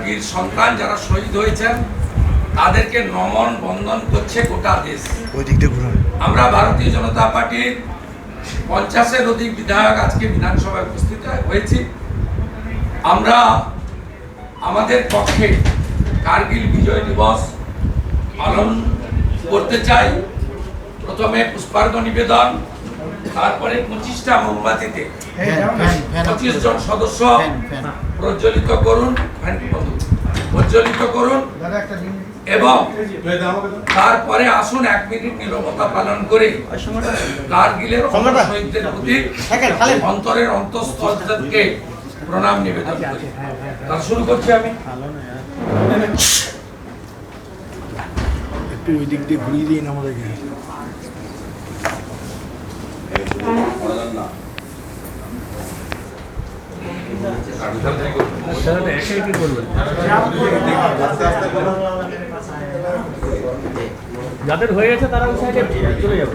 বীর সন্তান যারা শহীদ হয়েছেন তাদেরকে নমন বন্ধন করছে গোটা দেশ। ওই দিক দিয়ে আমরা ভারতীয় জনতা পার্টির পঞ্চাশের অধিক বিধায়ক আজকে বিধানসভায় উপস্থিত হয়েছি। আমরা আমাদের পক্ষে কার্গিল বিজয় দিবস পালন করতে চাই। প্রথমে পুষ্পার্ঘ নিবেদন তারপরে পঁচিশটা মোমবাতিতে পঁচিশ জন সদস্য প্রজ্বলিত করুন প্রজ্বলিত করুন। এবং তারপরে আসুন এক মিনিট নিরবতা পালন করে। কার্গিলের অমর শহীদদের প্রতি অন্তরের অন্তঃস্থল থেকে প্রণাম নিবেদন করি। তা শুরু করছি আমি। একটু ওই দিক দিয়ে ঘুরিয়ে দিন আমাদেরকে। যাদের হয়ে গেছে তারা ওই সাইডে চলে যাবে।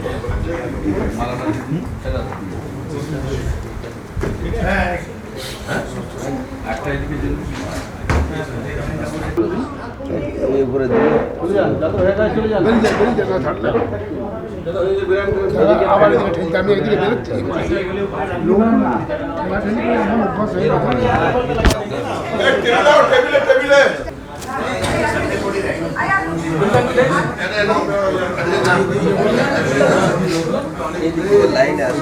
চলে যান যাদের হয়ে গেছে চলে যান। আবার এদিকে ঠেলতে আমি এদিকে বেরোচ্ছি লাইন আছে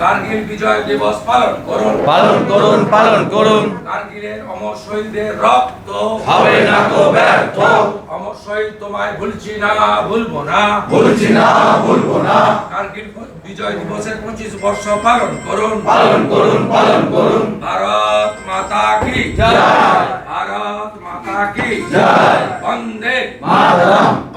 কার্গিল বিজয় দিবস পালন করুন। পালন করুন পালন করুন। কার্গিলের অমর শহীদদের রক্ত হবে না তো ব্যর্থ। অমর শহীদ তোমায় ভুলছি না ভুলবো না। ভুলছি না ভুলবো না। কার্গিল বিজয় দিবসের পঁচিশ বর্ষ পালন করুন। পালন করুন পালন করুন। ভারত মাতা কি জয়। ভারত মাতা কি জয়। বন্দে মাতরম